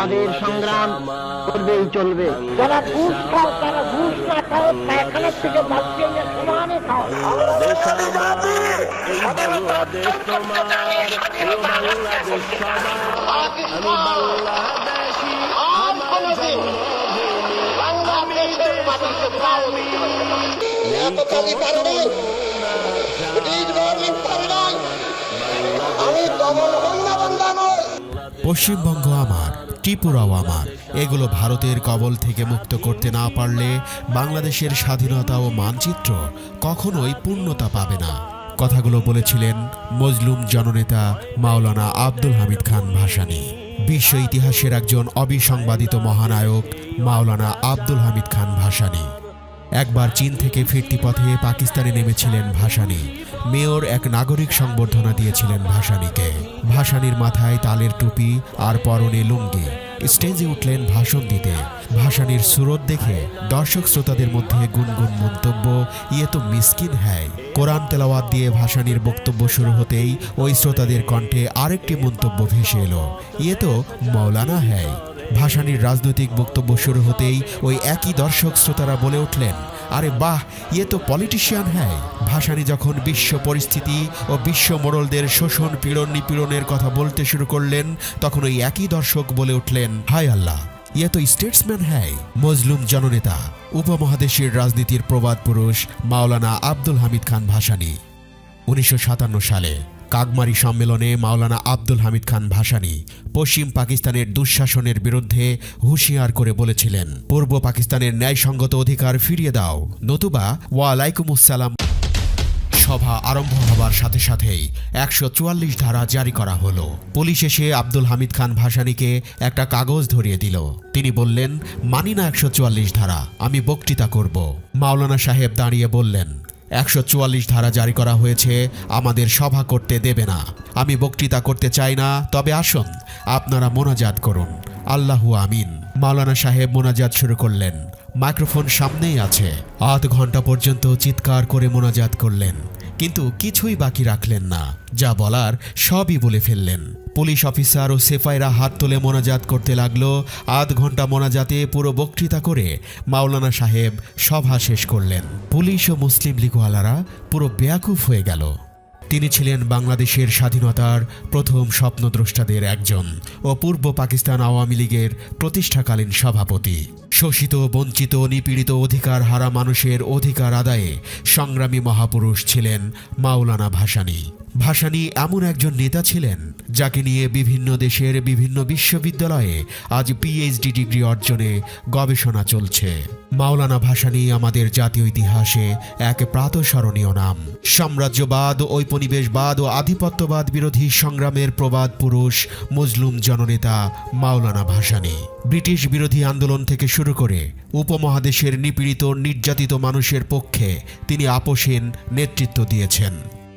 আমাদের সংগ্রাম করবেই চলবে। যারা ঘুষ খাও তারা ঘুষ না খাও পায়খানার থেকে সমানে খাও পশ্চিমবঙ্গ আমার। ত্রিপুরাও আমার। এগুলো ভারতের কবল থেকে মুক্ত করতে না পারলে বাংলাদেশের স্বাধীনতা ও মানচিত্র কখনোই পূর্ণতা পাবে না। কথাগুলো বলেছিলেন মজলুম জননেতা মাওলানা আব্দুল হামিদ খান ভাসানী। বিশ্ব ইতিহাসের একজন অবিসংবাদিত মহানায়ক মাওলানা আব্দুল হামিদ খান ভাসানী। একবার চীন থেকে ফিরতি পথে পাকিস্তানে নেমেছিলেন ভাসানি। মেয়র এক নাগরিক সংবর্ধনা দিয়েছিলেন ভাসানীকে। ভাসানীর মাথায় তালের টুপি আর পরনে লুঙ্গি। স্টেজে উঠলেন ভাষণ দিতে। ভাসানীর সুরত দেখে দর্শক শ্রোতাদের মধ্যে গুনগুন মন্তব্য ইয়ে তো মিসকিন হ্যায়। কোরআন তেলাওয়াত দিয়ে ভাসানীর বক্তব্য শুরু হতেই ওই শ্রোতাদের কণ্ঠে আরেকটি মন্তব্য ভেসে এলো ইয়ে তো মৌলানা হ্যায়। ভাসানীর রাজনৈতিক বক্তব্য শুরু হতেই ওই একই দর্শক শ্রোতারা বলে উঠলেন, আরে বাহ ইয়ে তো পলিটিশিয়ান হ্যায় ভাসানী যখন বিশ্ব পরিস্থিতি ও বিশ্ব মোড়লদের শোষণ, পীড়ন, নিপীড়নের কথা বলতে শুরু করলেন, তখন ওই একই দর্শক বলে উঠলেন, হায় আল্লাহ ইয়ে তো স্টেটসম্যান হ্যায় মজলুম জননেতা, উপমহাদেশের রাজনীতির প্রবাদ পুরুষ মাওলানা আব্দুল হামিদ খান ভাসানী, উনিশশো সাতান্ন সালে। কাগমারি সম্মেলনে মাওলানা আব্দুল হামিদ খান ভাসানী পশ্চিম পাকিস্তানের দুঃশাসনের বিরুদ্ধে হুঁশিয়ার করে বলেছিলেন, পূর্ব পাকিস্তানের ন্যায়সঙ্গত অধিকার ফিরিয়ে দাও। নতুবা ওয়ালাইকুমুসসালাম সভা আরম্ভ হবার সাথে সাথেই একশো চুয়াল্লিশ ধারা জারি করা হলো। পুলিশ এসে আব্দুল হামিদ খান ভাসানীকে একটা কাগজ ধরিয়ে দিল। তিনি বললেন, মানি না একশো চুয়াল্লিশ ধারা, আমি বক্তৃতা করব। মাওলানা সাহেব দাঁড়িয়ে বললেন একশো চুয়াল্লিশ ধারা জারি করা হয়েছে, আমাদের সভা করতে দেবে না। আমি বক্তৃতা করতে চাই না, তবে আসুন, আপনারা মোনাজাত করুন। আল্লাহু আমিন। মাওলানা সাহেব মোনাজাত শুরু করলেন। মাইক্রোফোন সামনেই আছে। আধ ঘণ্টা পর্যন্ত চিৎকার করে মোনাজাত করলেন। কিন্তু কিছুই বাকি রাখলেন না। যা বলার সবই বলে ফেললেন। পুলিশ অফিসার ও সেফাইরা হাত তুলে মোনাজাত করতে লাগল। আধ ঘণ্টা মোনাজাতে পুরো বক্তৃতা করে মাওলানা সাহেব সভা শেষ করলেন। পুলিশ ও মুসলিম লীগওয়ালারা পুরো বেয়াকুফ হয়ে গেল। তিনি ছিলেন বাংলাদেশের স্বাধীনতার প্রথম স্বপ্নদ্রষ্টাদের একজন ও পূর্ব পাকিস্তান আওয়ামী লীগের প্রতিষ্ঠাকালীন সভাপতি। শোষিত, বঞ্চিত, নিপীড়িত অধিকার হারা মানুষের অধিকার আদায়ে সংগ্রামী মহাপুরুষ ছিলেন মাওলানা ভাসানী। ভাসানী এমন একজন নেতা ছিলেন, যাকে নিয়ে বিভিন্ন দেশের বিভিন্ন বিশ্ববিদ্যালয়ে আজ পিএইচডি ডিগ্রি অর্জনে গবেষণা চলছে। মাওলানা ভাসানী আমাদের জাতীয় ইতিহাসে এক প্রাতঃস্মরণীয় নাম। সাম্রাজ্যবাদ, ঔপনিবেশবাদ ও আধিপত্যবাদ বিরোধী সংগ্রামের প্রবাদ পুরুষ মজলুম জননেতা মাওলানা ভাসানী। ব্রিটিশ বিরোধী আন্দোলন থেকে শুরু করে উপমহাদেশের নিপীড়িত নির্যাতিত মানুষের পক্ষে তিনি আপোষহীন নেতৃত্ব দিয়েছেন।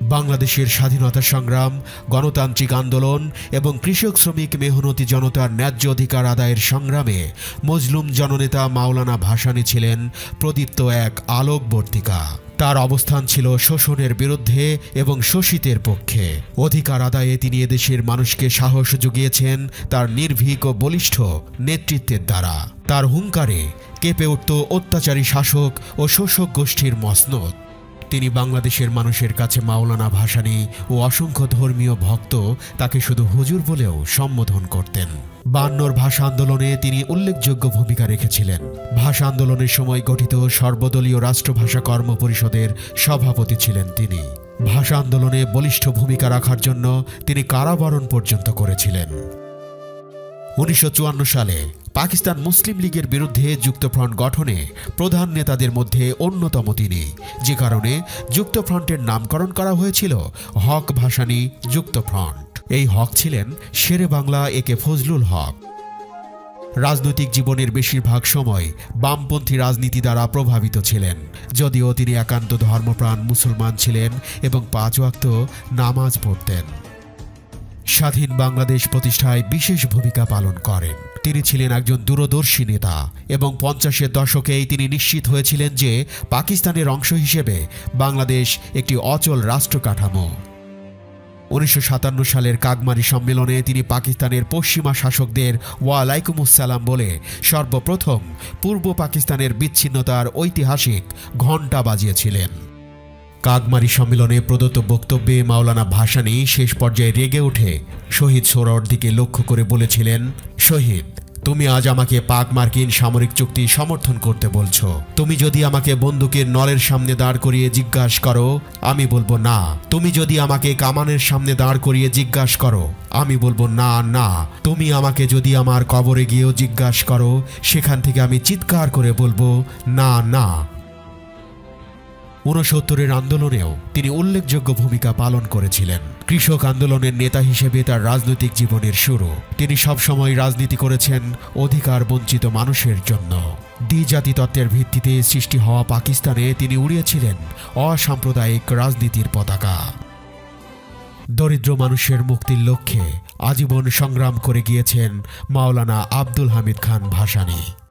বাংলাদেশের স্বাধীনতা সংগ্রাম, গণতান্ত্রিক আন্দোলন এবং কৃষক শ্রমিক মেহনতি জনতার ন্যায্য অধিকার আদায়ের সংগ্রামে মজলুম জননেতা মাওলানা ভাসানী ছিলেন প্রদীপ্ত এক আলোকবর্তিকা। তার অবস্থান ছিল শোষণের বিরুদ্ধে এবং শোষিতের পক্ষে। অধিকার আদায়ে তিনি এদেশের মানুষকে সাহস জুগিয়েছেন তার নির্ভীক ও বলিষ্ঠ নেতৃত্বের দ্বারা। তার হুঙ্কারে কেঁপে উঠত অত্যাচারী শাসক ও শোষক গোষ্ঠীর মসনদ। তিনি বাংলাদেশের মানুষের কাছে মাওলানা ভাসানী ও অসংখ্য ধর্মীয় ভক্ত তাকে শুধু হুজুর বলেও সম্বোধন করতেন। বান্নর ভাষা আন্দোলনে তিনি উল্লেখযোগ্য ভূমিকা রেখেছিলেন। ভাষা আন্দোলনের সময় গঠিত সর্বদলীয় রাষ্ট্রভাষা কর্ম পরিষদের সভাপতি ছিলেন তিনি। ভাষা আন্দোলনে বলিষ্ঠ ভূমিকা রাখার জন্য তিনি কারাবরণ পর্যন্ত করেছিলেন। উনিশশো চুয়ান্ন সালে পাকিস্তান মুসলিম লীগের বিরুদ্ধে যুক্তফ্রন্ট গঠনে প্রধান নেতাদের মধ্যে অন্যতম তিনি। যে কারণে যুক্তফ্রন্টের নামকরণ করা হয়েছিল হক ভাসানী যুক্তফ্রন্ট। এই হক ছিলেন শেরে বাংলা একে ফজলুল হক। রাজনৈতিক জীবনের বেশিরভাগ সময় বামপন্থী রাজনীতি দ্বারা প্রভাবিত ছিলেন। যদিও তিনি একান্ত ধর্মপ্রাণ মুসলমান ছিলেন এবং পাঁচ ওয়াক্ত নামাজ পড়তেন। স্বাধীন বাংলাদেশ প্রতিষ্ঠায় বিশেষ ভূমিকা পালন করেন। তিনি ছিলেন একজন দূরদর্শী নেতা এবং পঞ্চাশের দশকেই তিনি নিশ্চিত হয়েছিলেন যে পাকিস্তানের অংশ হিসেবে বাংলাদেশ একটি অচল রাষ্ট্র কাঠামো। উনিশশো সাতান্ন সালের কাকমারি সম্মেলনে তিনি পাকিস্তানের পশ্চিমা শাসকদের ওয়ালাইকুমুসসালাম বলে সর্বপ্রথম পূর্ব পাকিস্তানের বিচ্ছিন্নতার ঐতিহাসিক ঘণ্টা বাজিয়েছিলেন। কাকমারি সম্মেলনে প্রদত্ত বক্তব্যে মাওলানা ভাসানী শেষ পর্যায়ে রেগে উঠে শহীদ সোরর দিকে লক্ষ্য করে বলেছিলেন, শহীদ, তুমি আজ আমাকে পাক মার্কিন সামরিক চুক্তি সমর্থন করতে বলছো। তুমি যদি আমাকে বন্দুকের নলের সামনে দাঁড় করিয়ে জিজ্ঞাসা করো, আমি বলব না। তুমি যদি আমাকে কামানের সামনে দাঁড় করিয়ে জিজ্ঞাসা করো, আমি বলব না না। তুমি আমাকে যদি আমার কবরে গিয়েও জিজ্ঞাসা করো, সেখান থেকে আমি চিৎকার করে বলব, না না। ঊনসত্তরের আন্দোলনেও তিনি উল্লেখযোগ্য ভূমিকা পালন করেছিলেন। কৃষক আন্দোলনের নেতা হিসেবে তার রাজনৈতিক জীবনের শুরু তিনি সবসময় রাজনীতি করেছেন অধিকার বঞ্চিত মানুষের জন্য। দ্বিজাতি তত্ত্বের ভিত্তিতে সৃষ্টি হওয়া পাকিস্তানে তিনি উড়িয়েছিলেন অসাম্প্রদায়িক রাজনীতির পতাকা। দরিদ্র মানুষের মুক্তির লক্ষ্যে আজীবন সংগ্রাম করে গিয়েছেন মাওলানা আব্দুল হামিদ খান ভাসানী।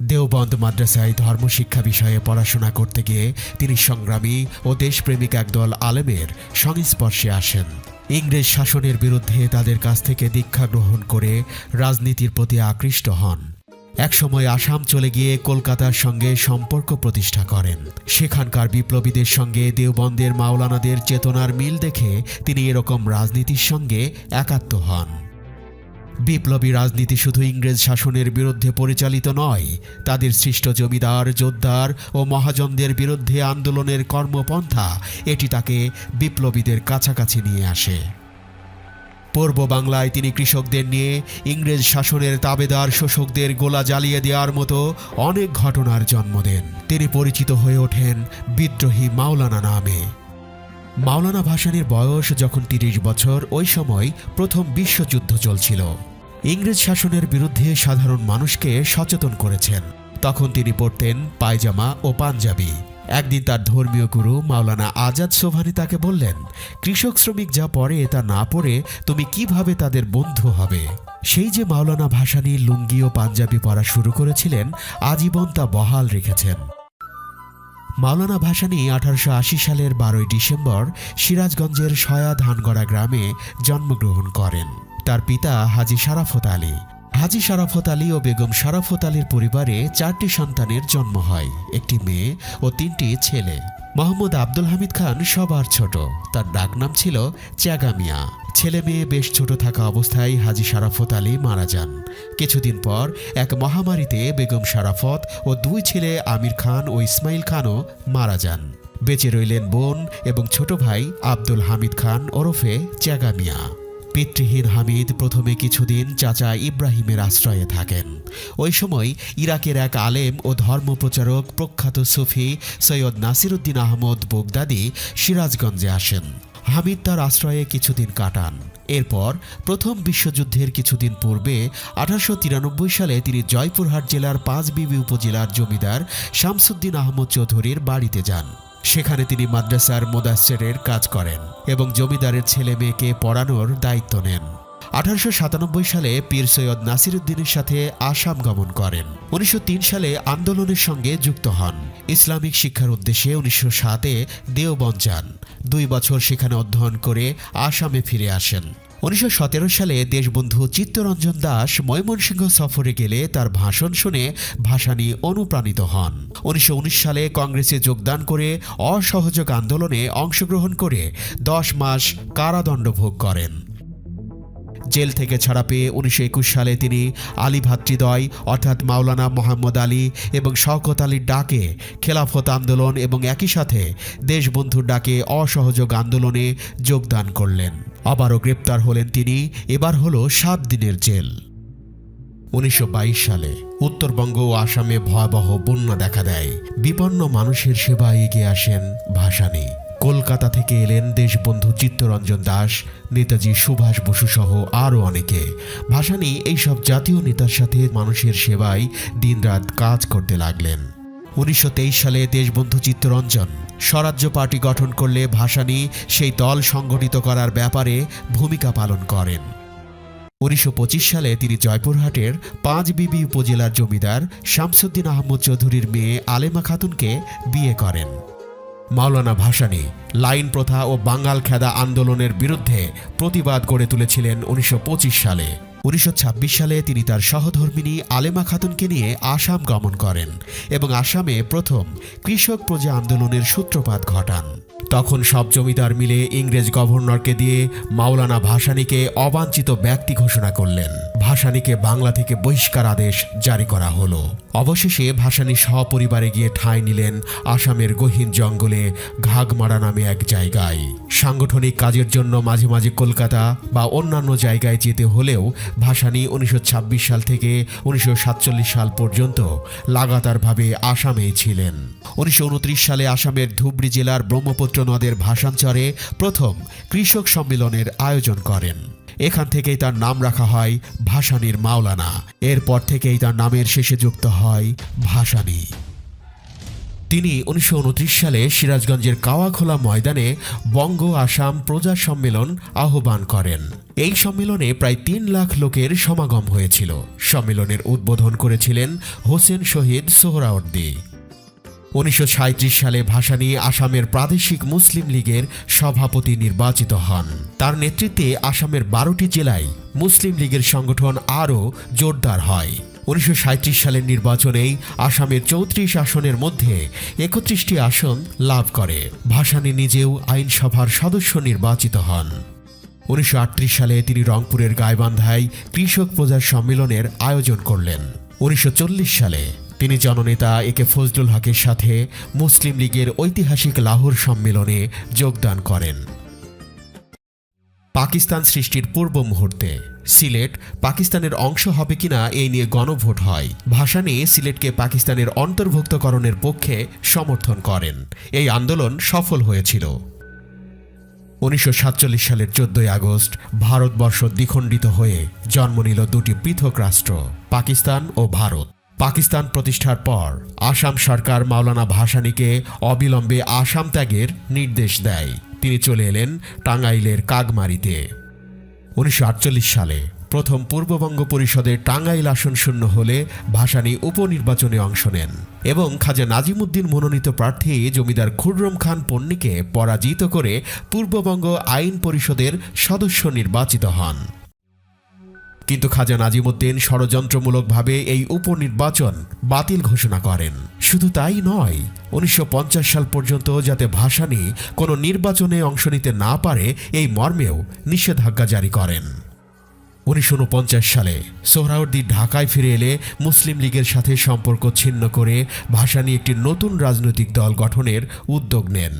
দেওবন্দ মাদ্রাসায় ধর্মশিক্ষা বিষয়ে পড়াশোনা করতে গিয়ে তিনি সংগ্রামী ও দেশপ্রেমিক একদল আলেমের সংস্পর্শে আসেন। ইংরেজ শাসনের বিরুদ্ধে তাদের কাছ থেকে দীক্ষা গ্রহণ করে রাজনীতির প্রতি আকৃষ্ট হন। একসময় আসাম চলে গিয়ে কলকাতার সঙ্গে সম্পর্ক প্রতিষ্ঠা করেন। সেখানকার বিপ্লবীদের সঙ্গে দেওবন্দের মাওলানাদের চেতনার মিল দেখে তিনি এরকম রাজনীতির সঙ্গে একাত্ম হন। বিপ্লবী রাজনীতি শুধু ইংরেজ শাসনের বিরুদ্ধে পরিচালিত নয়, তাদের সৃষ্ট জমিদার যোদ্ধার ও মহাজনদের বিরুদ্ধে আন্দোলনের কর্মপন্থা, এটি তাকে বিপ্লবীদের কাছাকাছি নিয়ে আসে। পূর্ব বাংলায় তিনি কৃষকদের নিয়ে ইংরেজ শাসনের তাবেদার শোষকদের গোলা জ্বালিয়ে দেওয়ার মতো অনেক ঘটনার জন্ম দেন। তিনি পরিচিত হয়ে ওঠেন বিদ্রোহী মাওলানা নামে। মাওলানা ভাসানীর বয়স যখন তিরিশ বছর, ওই সময় প্রথম বিশ্বযুদ্ধ চলছিল। ইংরেজ শাসনের বিরুদ্ধে সাধারণ মানুষকে সচেতন করেছেন। তখন তিনি পড়তেন পায়জামা ও পাঞ্জাবি। একদিন তার ধর্মীয় গুরু মাওলানা আজাদ সোভানি তাকে বললেন, কৃষক শ্রমিক যা পড়ে তা না পড়ে তুমি কীভাবে তাদের বন্ধু হবে? সেই যে মাওলানা ভাসানী লুঙ্গি ও পাঞ্জাবি পরা শুরু করেছিলেন, আজীবন তা বহাল রেখেছেন। মাওলানা ভাসানী আঠারোশো আশি সালের বারোই ডিসেম্বর সিরাজগঞ্জের সয়া ধানগড়া গ্রামে জন্মগ্রহণ করেন। তার পিতা হাজি শারাফত আলী। হাজি শারাফত আলী ও বেগম শারাফত আলীর পরিবারে চারটি সন্তানের জন্ম হয়, একটি মেয়ে ও তিনটি ছেলে। মোহাম্মদ আব্দুল হামিদ খান সবার ছোট। তার ডাকনাম ছিল চ্যাগামিয়া ছেলে মেয়ে বেশ ছোট থাকা অবস্থায় হাজি শারাফত আলী মারা যান। কিছুদিন পর এক মহামারীতে বেগম শারাফত ও দুই ছেলে আমির খান ও ইসমাইল খানও মারা যান। বেঁচে রইলেন বোন এবং ছোট ভাই আব্দুল হামিদ খান ওরফে চ্যাগামিয়া পিতৃহীন হামিদ প্রথমে কিছুদিন চাচা ইব্রাহিমের আশ্রয়ে থাকেন। ওই সময় ইরাকের এক আলেম ও ধর্মপ্রচারক প্রখ্যাত সুফি সৈয়দ নাসিরুদ্দিন আহমদ বোগদাদি সিরাজগঞ্জে আসেন। হামিদ তার আশ্রয়ে কিছুদিন কাটান। এরপর প্রথম বিশ্বযুদ্ধের কিছুদিন পূর্বে আঠারোশো তিরানব্বই সালে তিনি জয়পুরহাট জেলার পাঁচবিবি উপজেলার জমিদার শামসুদ্দিন আহমদ চৌধুরীর বাড়িতে যান। সেখানে তিনি মাদ্রাসার মোদাস্সেরের কাজ করেন এবং জমিদারের ছেলে মেয়েকে পড়ানোর দায়িত্ব নেন। আঠারোশো সাতানব্বই সালে পীর সৈয়দ নাসিরুদ্দিনের সাথে আসাম গমন করেন। উনিশশো তিন সালে আন্দোলনের সঙ্গে যুক্ত হন। ইসলামিক শিক্ষার উদ্দেশ্যে উনিশশো সাতে দেওবন্দ যান। দুই বছর সেখানে অধ্যয়ন করে আসামে ফিরে আসেন। উনিশশো সতেরো সালে দেশবন্ধু চিত্তরঞ্জন দাস ময়মনসিংহ সফরে গেলে তার ভাষণ শুনে ভাসানী অনুপ্রাণিত হন। উনিশশো উনিশ সালে কংগ্রেসে যোগদান করে অসহযোগ আন্দোলনে অংশগ্রহণ করে দশ মাস কারাদণ্ড ভোগ করেন। জেল থেকে ছাড়া পেয়ে উনিশশো একুশ সালে তিনি আলী ভাতৃদ্বয়, অর্থাৎ মাওলানা মোহাম্মদ আলী এবং শওকত আলীর ডাকে খেলাফত আন্দোলন এবং একই সাথে দেশবন্ধুর ডাকে অসহযোগ আন্দোলনে যোগদান করলেন। আবারও গ্রেপ্তার হলেন তিনি, এবার হলো সাত দিনের জেল। উনিশশো বাইশ সালে উত্তরবঙ্গ ও আসামে ভয়াবহ বন্যা দেখা দেয়। বিপন্ন মানুষের সেবা এগিয়ে আসেন ভাসানী। কলকাতা থেকে এলেন দেশবন্ধু চিত্তরঞ্জন দাস, নেতাজি সুভাষ বসু সহ আরও অনেকে। ভাসানী এইসব জাতীয় নেতার সাথে মানুষের সেবায় দিনরাত কাজ করতে লাগলেন। উনিশশো তেইশ সালে দেশবন্ধু চিত্তরঞ্জন, স্বরাজ্য পার্টি গঠন করলে ভাসানী সেই দল সংগঠিত করার ব্যাপারে ভূমিকা পালন করেন। উনিশশো পঁচিশ সালে তিনি জয়পুরহাটের পাঁচ বিবি উপজেলার জমিদার শামসুদ্দিন আহমদ চৌধুরীর মেয়ে আলেমা খাতুনকে বিয়ে করেন। মাওলানা ভাসানী লাইন প্রথা ও বাঙ্গাল খেদা আন্দোলনের বিরুদ্ধে প্রতিবাদ গড়ে তুলেছিলেন উনিশশো পঁচিশ সালে। উনিশশো ছাব্বিশ সালে তিনি তার সহধর্মিনী আলেমা খাতুনকে নিয়ে আসাম গমন করেন এবং আসামে প্রথম কৃষক প্রজা আন্দোলনের সূত্রপাত ঘটান। তখন সব জমিদার মিলে ইংরেজ গভর্নরকে দিয়ে মাওলানা ভাসানীকে অবাঞ্ছিত ব্যক্তি ঘোষণা করলেন। ভাসানীকে বাংলা থেকে বহিষ্কার আদেশ জারি করা হলো। অবশেষে ভাসানী সপরিবারে গিয়ে ঠাঁই নিলেন আসামের গহীন জঙ্গলে ঘাগমারা নামে এক জায়গায়। সাংগঠনিক কাজের জন্য মাঝে মাঝে কলকাতা বা অন্যান্য জায়গায় যেতে হলেও ভাসানী উনিশশো সাল থেকে উনিশশো সাতচল্লিশ সাল পর্যন্ত লাগাতারভাবে আসামে ছিলেন। উনিশশো উনত্রিশ সালে আসামের ধুবড়ি জেলার ব্রহ্মপুত্র নদের ভাষাঞ্চরে প্রথম কৃষক সম্মেলনের আয়োজন করেন। এখান থেকেই তার নাম রাখা হয় ভাসানীর মাওলানা। এরপর থেকেই তার নামের শেষে যুক্ত হয় ভাসানী। তিনি উনিশশো উনত্রিশ সালে সিরাজগঞ্জের কাওয়াখোলা ময়দানে বঙ্গ আসাম প্রজা সম্মেলন আহ্বান করেন। এই সম্মেলনে প্রায় তিন লাখ লোকের সমাগম হয়েছিল। সম্মেলনের উদ্বোধন করেছিলেন হোসেন শহীদ সোহরাওয়ার্দী। উনিশশো সাঁইত্রিশ সালে ভাসানী আসামের প্রাদেশিক মুসলিম লীগের সভাপতি নির্বাচিত হন। তার নেতৃত্বে আসামের বারোটি জেলায় মুসলিম লীগের সংগঠন আরও জোরদার হয়। উনিশশো সালের নির্বাচনেই আসামের চৌত্রিশ আসনের মধ্যে একত্রিশটি আসন লাভ করে। ভাসানী নিজেও আইনসভার সদস্য নির্বাচিত হন। উনিশশো আটত্রিশ সালে তিনি রংপুরের গাইবান্ধায় কৃষক প্রজার সম্মেলনের আয়োজন করলেন। উনিশশো চল্লিশ সালে তিনি জননেতা একে ফজলুল হকের সাথে মুসলিম লীগের ঐতিহাসিক লাহোর সম্মেলনে যোগদান করেন। পাকিস্তান সৃষ্টির পূর্ব মুহূর্তে সিলেট পাকিস্তানের অংশ হবে কিনা এই নিয়ে গণভোট হয়। ভাসানী সিলেটকে পাকিস্তানের অন্তর্ভুক্তকরণের পক্ষে সমর্থন করেন। এই আন্দোলন সফল হয়েছিল। উনিশশো সাতচল্লিশ সালের চোদ্দই আগস্ট ভারতবর্ষ দ্বিখণ্ডিত হয়ে জন্ম নিল দুটি পৃথক রাষ্ট্র, পাকিস্তান ও ভারত। পাকিস্তান প্রতিষ্ঠার পর আসাম সরকার মাওলানা ভাসানীকে অবিলম্বে আসাম ত্যাগের নির্দেশ দেয়। তিনি চলে এলেন টাঙ্গাইলের কাগমারিতে উনিশশো আটচল্লিশ সালে প্রথম পূর্ববঙ্গ পরিষদের টাঙ্গাইল আসন শূন্য হলে ভাসানী উপনির্বাচনে অংশ নেন এবং খাজা নাজিমুদ্দিন মনোনীত প্রার্থী জমিদার খুররম খান পন্নীকে পরাজিত করে পূর্ববঙ্গ আইন পরিষদের সদস্য নির্বাচিত হন। কিন্তু খাজা নাজিমুদ্দিন ষড়যন্ত্রমূলকভাবে এই উপনির্বাচন বাতিল ঘোষণা করেন। শুধু তাই নয়, উনিশশো সাল পর্যন্ত যাতে ভাসানী কোনো নির্বাচনে অংশ নিতে না পারে, এই মর্মেও নিষেধাজ্ঞা জারি করেন। উনিশশো উনপঞ্চাশ সালে সোহরাওয়ার্দী ঢাকায় ফিরে এলে মুসলিম লীগের সাথে সম্পর্ক ছিন্ন করে ভাসানী একটি নতুন রাজনৈতিক দল গঠনের উদ্যোগ নেন।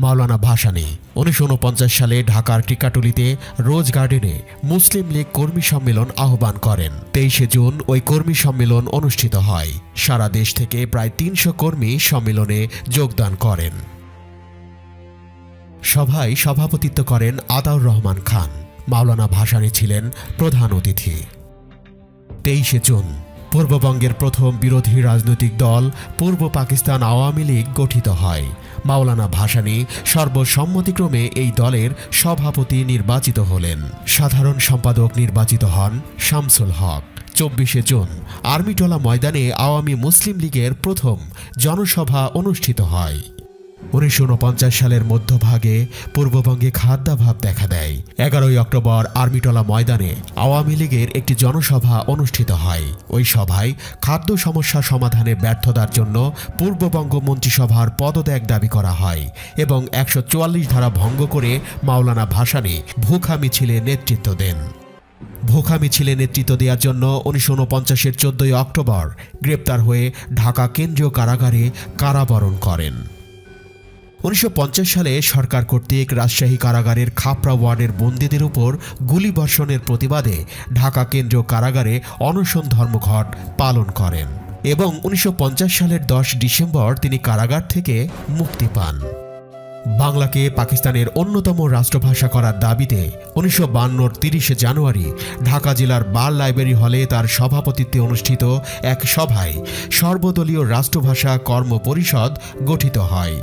মাওলানা ভাসানী, উনিশশো সালে ঢাকার টিকাটুলিতে রোজ গার্ডেনে মুসলিম লীগ কর্মী সম্মেলন আহ্বান করেন। তেইশে জুন ওই কর্মী সম্মেলন অনুষ্ঠিত হয়। সারা দেশ থেকে প্রায় তিনশো কর্মী সম্মেলনে যোগদান করেন। সভায় সভাপতিত্ব করেন আতাউর রহমান খান। মাওলানা ভাসানী ছিলেন প্রধান অতিথি। তেইশে জুন পূর্ববঙ্গের প্রথম বিরোধী রাজনৈতিক দল পূর্ব পাকিস্তান আওয়ামী লীগ গঠিত হয়। মাওলানা ভাসানী সর্বসম্মতিক্রমে এই দলের সভাপতি নির্বাচিত হলেন। সাধারণ সম্পাদক নির্বাচিত হন শামসুল হক। চব্বিশে জুন আর্মিটোলা ময়দানে আওয়ামী মুসলিম লীগের প্রথম জনসভা অনুষ্ঠিত হয়। উনিশশো উনপঞ্চাশ সালের মধ্যভাগে পূর্ববঙ্গে খাদ্যাভাব দেখা দেয়। এগারোই অক্টোবর আর্মিটলা ময়দানে আওয়ামী লীগের একটি জনসভা অনুষ্ঠিত হয়। ওই সভায় খাদ্য সমস্যা সমাধানে ব্যর্থতার জন্য পূর্ববঙ্গ মন্ত্রিসভার পদত্যাগ দাবি করা হয় এবং একশো চুয়াল্লিশ ধারা ভঙ্গ করে মাওলানা ভাসানী ভুখা মিছিলে নেতৃত্ব দেন। ভোখা মিছিলে নেতৃত্ব দেওয়ার জন্য উনিশশো উনপঞ্চাশের চোদ্দই অক্টোবর গ্রেপ্তার হয়ে ঢাকা কেন্দ্রীয় কারাগারে কারাবরণ করেন। উনিশশো পঞ্চাশ সালে সরকার কর্তৃক রাজশাহী কারাগারের খাপড়া ওয়ার্ডের বন্দীদের উপর গুলিবর্ষণের প্রতিবাদে ঢাকা কেন্দ্রীয় কারাগারে অনশন ধর্মঘট পালন করেন এবং উনিশশো পঞ্চাশ সালের দশ ডিসেম্বর তিনি কারাগার থেকে মুক্তি পান। বাংলাকে পাকিস্তানের অন্যতম রাষ্ট্রভাষা করার দাবিতে উনিশশো বান্নর তিরিশে জানুয়ারি ঢাকা জেলার বার লাইব্রেরি হলে তার সভাপতিত্বে অনুষ্ঠিত এক সভায় সর্বদলীয় রাষ্ট্রভাষা কর্ম পরিষদ গঠিত হয়।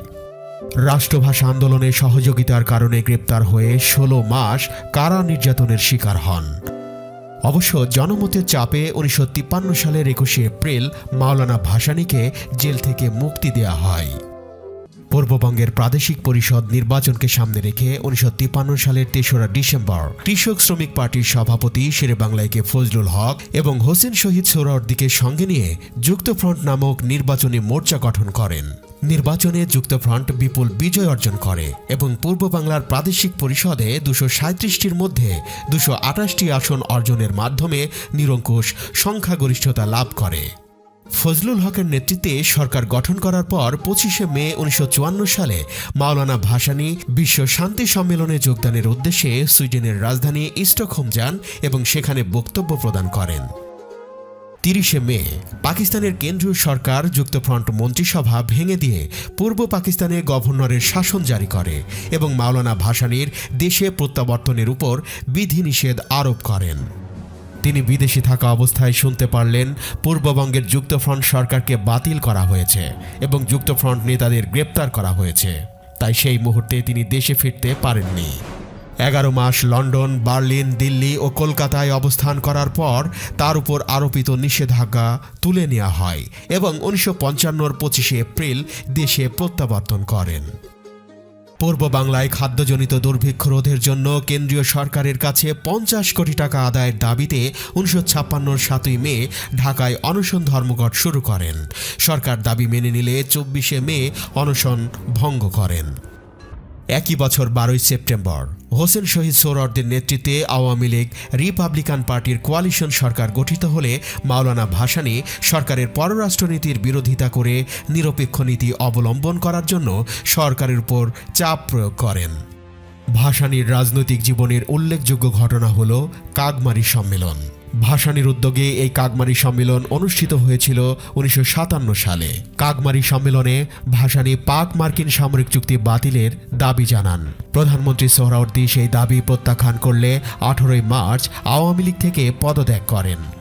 রাষ্ট্রভাষা আন্দোলনে সহযোগিতার কারণে গ্রেপ্তার হয়ে ষোলো মাস কারা নির্যাতনের শিকার হন। অবশ্য জনমতের চাপে উনিশশো সালের একুশে এপ্রিল মাওলানা ভাসানীকে জেল থেকে মুক্তি দেয়া হয়। পূর্ববঙ্গের প্রাদেশিক পরিষদ নির্বাচনকে সামনে রেখে উনিশশো তিপ্পান্ন সালের তেসরা ডিসেম্বর কৃষক শ্রমিক পার্টির সভাপতি শেরে বাংলাইকে ফজলুল হক এবং হোসেন শহীদ সোহরাওয়ার্দীকে সঙ্গে নিয়ে যুক্তফ্রন্ট নামক নির্বাচনী মোর্চা গঠন করেন। নির্বাচনে যুক্তফ্রন্ট বিপুল বিজয় অর্জন করে এবং পূর্ব বাংলার প্রাদেশিক পরিষদে দুশো সাঁত্রিশটির মধ্যে দুশো আঠাশটি আসন অর্জনের মাধ্যমে নিরঙ্কুশ সংখ্যাগরিষ্ঠতা লাভ করে। ফজলুল হকের নেতৃত্বে সরকার গঠন করার পর পঁচিশে মে উনিশশো চুয়ান্ন সালে মাওলানা ভাসানী বিশ্ব শান্তি সম্মেলনে যোগদানের উদ্দেশ্যে সুইডেনের রাজধানী স্টকহোম যান এবং সেখানে বক্তব্য প্রদান করেন। তিরিশে মে, পাকিস্তানের কেন্দ্রীয় সরকার যুক্তফ্রন্ট মন্ত্রিসভা ভেঙে দিয়ে পূর্ব পাকিস্তানে গভর্নরের শাসন জারি করে এবং মাওলানা ভাসানির দেশে প্রত্যাবর্তনের উপর বিধিনিষেধ আরোপ করেন। তিনি বিদেশে থাকা অবস্থায় শুনতে পারলেন, পূর্ববঙ্গের যুক্তফ্রন্ট সরকারকে বাতিল করা হয়েছে এবং যুক্তফ্রন্ট নেতাদের গ্রেপ্তার করা হয়েছে। তাই সেই মুহূর্তে তিনি দেশে ফিরতে পারেননি। এগারো মাস লন্ডন, বার্লিন, দিল্লি ও কলকাতায় অবস্থান করার পর তার উপর আরোপিত নিষেধাজ্ঞা তুলে নেওয়া হয় এবং উনিশশো পঞ্চান্নর পঁচিশে এপ্রিল দেশে প্রত্যাবর্তন করেন। পূর্ব বাংলায় খাদ্যজনিত দুর্ভিক্ষ রোধের জন্য কেন্দ্রীয় সরকারের কাছে পঞ্চাশ কোটি টাকা আদায়ের দাবিতে উনিশশো ছাপ্পান্নর সাতই মে ঢাকায় অনশন ধর্মঘট শুরু করেন। সরকার দাবি মেনে নিলে চব্বিশে মে অনশন ভঙ্গ করেন। একই বছর বারোই সেপ্টেম্বর। হোসেন শহীদ সোহরাওয়ার্দীর নেতৃত্বে আওয়ামী লীগ, রিপাবলিকান পার্টির কোয়ালিশন সরকার গঠিত হলে মাওলানা ভাসানী সরকারের পররাষ্ট্রনীতির বিরোধিতা করে নিরপেক্ষ নীতি অবলম্বন করার জন্য সরকারের উপর চাপ প্রয়োগ করেন। ভাসানীর রাজনৈতিক জীবনের উল্লেখযোগ্য ঘটনা হল কাগমারি সম্মেলন। ভাসানীর উদ্যোগে এই কাগমারি সম্মেলন অনুষ্ঠিত হয়েছিল উনিশশো সাতান্ন সালে। কাকমারি সম্মেলনে ভাসানি পাক মার্কিন সামরিক চুক্তি বাতিলের দাবি জানান। প্রধানমন্ত্রী সোহরাওয়ার্দী সেই দাবি প্রত্যাখ্যান করলে আঠারোই মার্চ আওয়ামী লীগ থেকে পদত্যাগ করেন।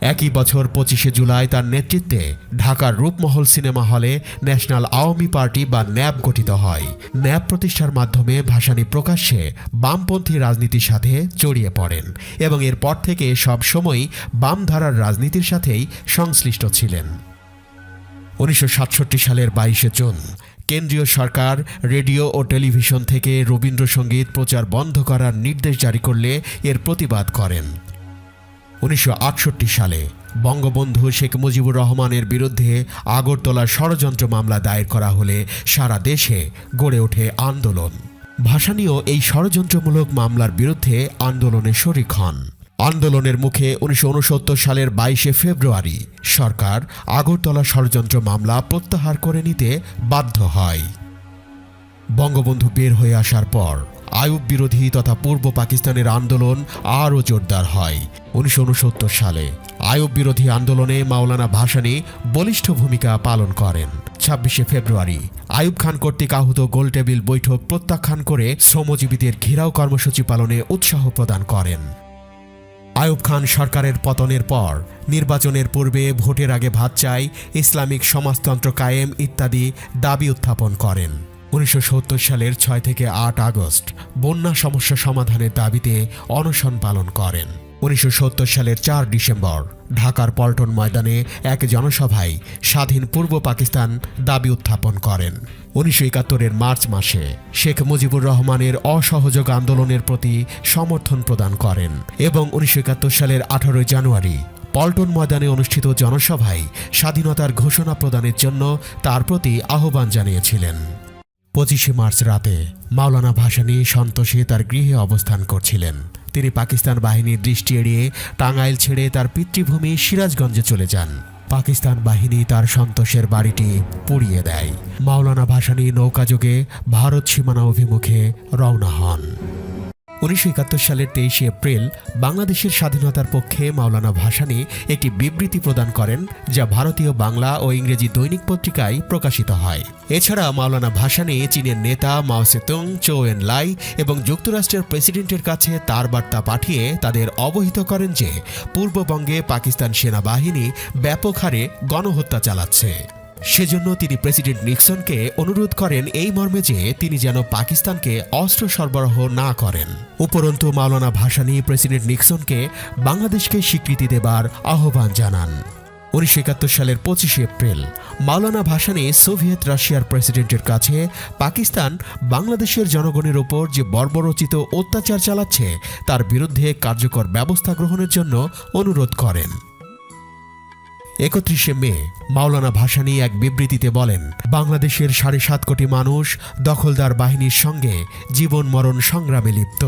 একই বছর পঁচিশে জুলাই তার নেতৃত্বে ঢাকার রূপমহল সিনেমা হলে ন্যাশনাল আওয়ামী পার্টি বা ন্যাব গঠিত হয়। ন্যাব প্রতিষ্ঠার মাধ্যমে ভাসানী প্রকাশ্যে বামপন্থী রাজনীতির সাথে জড়িয়ে পড়েন এবং এরপর থেকে সব সময় বামধারার রাজনীতির সাথেই সংশ্লিষ্ট ছিলেন। উনিশশো সাতষট্টি সালের বাইশে জুন কেন্দ্রীয় সরকার রেডিও ও টেলিভিশন থেকে রবীন্দ্রসঙ্গীত প্রচার বন্ধ করার নির্দেশ জারি করলে এর প্রতিবাদ করেন। উনিশশো আটষট্টি সালে বঙ্গবন্ধু শেখ মুজিবুর রহমানের বিরুদ্ধে আগরতলা ষড়যন্ত্র মামলা দায়ের করা হলে সারা দেশে গড়ে ওঠে আন্দোলন। ভাসানীয় এই ষড়যন্ত্রমূলক মামলার বিরুদ্ধে আন্দোলনে শরিক হন। আন্দোলনের মুখে উনিশশো উনসত্তর সালের বাইশে ফেব্রুয়ারি সরকার আগরতলা ষড়যন্ত্র মামলা প্রত্যাহার করে নিতে বাধ্য হয়। বঙ্গবন্ধু বের হয়ে আসার পর আয়ুব বিরোধী তথা পূর্ব পাকিস্তানের আন্দোলন আরও জোরদার হয়। উনিশশো উনসত্তর সালে আয়ুব বিরোধী আন্দোলনে মাওলানা ভাসানী বলিষ্ঠ ভূমিকা পালন করেন। ছাব্বিশে ফেব্রুয়ারি আয়ুব খান কর্তৃক আহত গোলটেবিল বৈঠক প্রত্যাখ্যান করে শ্রমজীবীদের ঘেরাও কর্মসূচি পালনে উৎসাহ প্রদান করেন। আয়ুব খান সরকারের পতনের পর নির্বাচনের পূর্বে ভোটের আগে ভাত চাই, ইসলামিক সমাজতন্ত্র কায়েম ইত্যাদি দাবি উত্থাপন করেন। উনিশশো সত্তর সালের ছয় থেকে আট আগস্ট বন্যা সমস্যা সমাধানের দাবিতে অনশন পালন করেন। উনিশশো সত্তর সালের চার ডিসেম্বর ঢাকার পল্টন ময়দানে এক জনসভায় স্বাধীন পূর্ব পাকিস্তান দাবি উত্থাপন করেন। উনিশশো একাত্তরের মার্চ মাসে শেখ মুজিবুর রহমানের অসহযোগ আন্দোলনের প্রতি সমর্থন প্রদান করেন এবং উনিশশো একাত্তর সালের আঠারোই জানুয়ারি পল্টন ময়দানে অনুষ্ঠিত জনসভায় স্বাধীনতার ঘোষণা প্রদানের জন্য তার প্রতি আহ্বান জানিয়েছিলেন। পঁচিশে মার্চ রাতে মাওলানা ভাসানী সন্তোষে তার গৃহে অবস্থান করছিলেন। তিনি পাকিস্তান বাহিনীর দৃষ্টি এড়িয়ে টাঙ্গাইল ছেড়ে তার পিতৃভূমি সিরাজগঞ্জে চলে যান। পাকিস্তান বাহিনী তার সন্তোষের বাড়িটি পুড়িয়ে দেয়। মাওলানা ভাসানী নৌকাযোগে ভারত সীমানা অভিমুখে রওনা হন। উনিশশো একাত্তর সালের তেইশে এপ্রিল বাংলাদেশের স্বাধীনতার পক্ষে মাওলানা ভাসানী একটি বিবৃতি প্রদান করেন, যা ভারতীয় বাংলা ও ইংরেজি দৈনিক পত্রিকায় প্রকাশিত হয়। এছাড়া মাওলানা ভাসানী চীনের নেতা মাও সেতুং, চৌ এন লাই এবং যুক্তরাষ্ট্রের প্রেসিডেন্টের কাছে তার বার্তা পাঠিয়ে তাদের অবহিত করেন যে, পূর্ববঙ্গে পাকিস্তান সেনাবাহিনী ব্যাপক হারে গণহত্যা চালাচ্ছে। সেজন্য তিনি প্রেসিডেন্ট নিক্সনকে অনুরোধ করেন এই মর্মে যে তিনি যেন পাকিস্তানকে অস্ত্র সরবরাহ না করেন। উপরন্তু মাওলানা ভাসানী প্রেসিডেন্ট নিক্সনকে বাংলাদেশকে স্বীকৃতি দেবার আহ্বান জানান। উনিশশো একাত্তর সালের পঁচিশে এপ্রিল, মাওলানা ভাসানি সোভিয়েত রাশিয়ার প্রেসিডেন্টের কাছে পাকিস্তান বাংলাদেশের জনগণের ওপর যে বর্বরচিত অত্যাচার চালাচ্ছে, তার বিরুদ্ধে কার্যকর ব্যবস্থা গ্রহণের জন্য অনুরোধ করেন। একত্রিশে মে, মাওলানা ভাসানী এক বিবৃতিতে বলেন, বাংলাদেশের সাড়ে সাত কোটি মানুষ দখলদার বাহিনীর সঙ্গে জীবন মরণ সংগ্রামে লিপ্ত।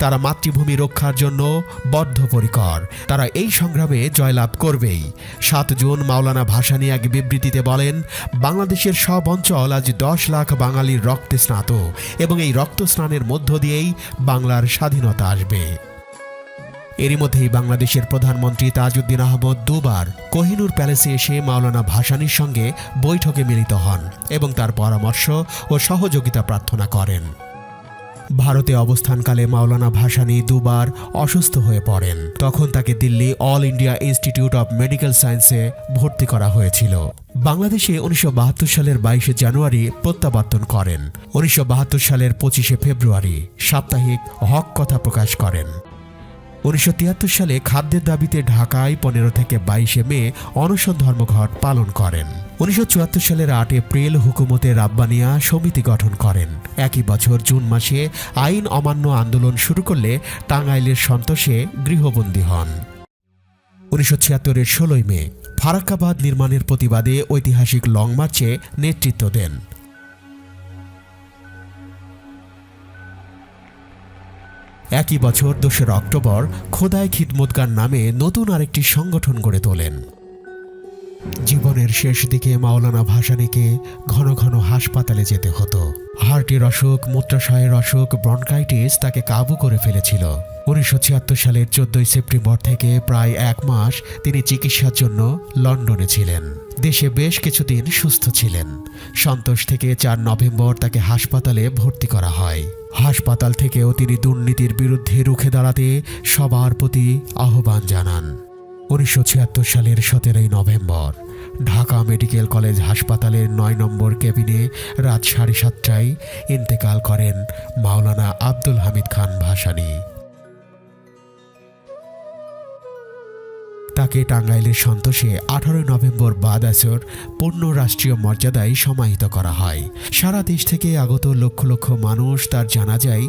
তারা মাতৃভূমি রক্ষার জন্য বদ্ধপরিকর। তারা এই সংগ্রামে জয়লাভ করবেই। সাত জুন মাওলানা ভাসানী এক বিবৃতিতে বলেন, বাংলাদেশের সব অঞ্চল আজ দশ লাখ বাঙালির রক্তে স্নাত এবং এই রক্ত স্নানের মধ্য দিয়েই বাংলার স্বাধীনতা আসবে। এরই মধ্যেই বাংলাদেশের প্রধানমন্ত্রী তাজউদ্দিন আহমদ দুবার কোহিনুর প্যালেসে এসে মাওলানা ভাসানীর সঙ্গে বৈঠকে মিলিত হন এবং তার পরামর্শ ও সহযোগিতা প্রার্থনা করেন। ভারতে অবস্থানকালে মাওলানা ভাসানী দুবার অসুস্থ হয়ে পড়েন। তখন তাকে Delhi All India Institute of Medical সায়েন্সে ভর্তি করা হয়েছিল। বাংলাদেশে উনিশশো বাহাত্তর সালের বাইশে জানুয়ারি প্রত্যাবর্তন করেন। উনিশশো বাহাত্তর সালের পঁচিশে ফেব্রুয়ারি সাপ্তাহিক হক কথা প্রকাশ করেন। উনিশশো তিয়াত্তর সালে খাদ্যের দাবিতে ঢাকায় পনেরো থেকে বাইশে মে অনশন ধর্মঘট পালন করেন। উনিশশো চুয়াত্তর সালের আট এপ্রিল হুকুমতে রাব্বানিয়া সমিতি গঠন করেন। একই বছর জুন মাসে আইন অমান্য আন্দোলন শুরু করলে টাঙ্গাইলের সন্তোষে গৃহবন্দী হন। উনিশশো ছিয়াত্তরের ষোলোই মে ফারাক্কাবাদ নির্মাণের প্রতিবাদে ঐতিহাসিক লং মার্চে নেতৃত্ব দেন। একই বছর দোসরা অক্টোবর খোদায় খিদমতগার নামে নতুন আরেকটি সংগঠন গড়ে তোলেন। জীবনের শেষ দিকে মাওলানা ভাসানিকে ঘন ঘন হাসপাতালে যেতে হতো। হার্টের অসুখ, মূত্রাশয়ের অসুখ, ব্রনকাইটিস তাকে কাবু করে ফেলেছিল। উনিশশো ছিয়াত্তর সালের চোদ্দই সেপ্টেম্বর থেকে প্রায় এক মাস তিনি চিকিৎসার জন্য লন্ডনে ছিলেন। দেশে বেশ কিছুদিন সুস্থ ছিলেন। সন্তোষ থেকে চার নভেম্বর তাকে হাসপাতালে ভর্তি করা হয়। হাসপাতাল থেকেও তিনি দুর্নীতির বিরুদ্ধে রুখে দাঁড়াতে সবার প্রতি আহ্বান জানান। উনিশশো ছিয়াত্তর সালের সতেরোই নভেম্বর ঢাকা মেডিকেল কলেজ হাসপাতালের নয় নম্বর কেবিনে রাত সাড়ে সাতটায় ইন্তেকাল করেন মাওলানা আব্দুল হামিদ খান ভাসানী। তাকে টাঙ্গাইলের সন্তোষে আঠারোই নভেম্বর বাদ আসর পূর্ণ রাষ্ট্রীয় মর্যাদায় সমাহিত করা হয়। সারা দেশ থেকে আগত লক্ষ লক্ষ মানুষ তার জানাজায়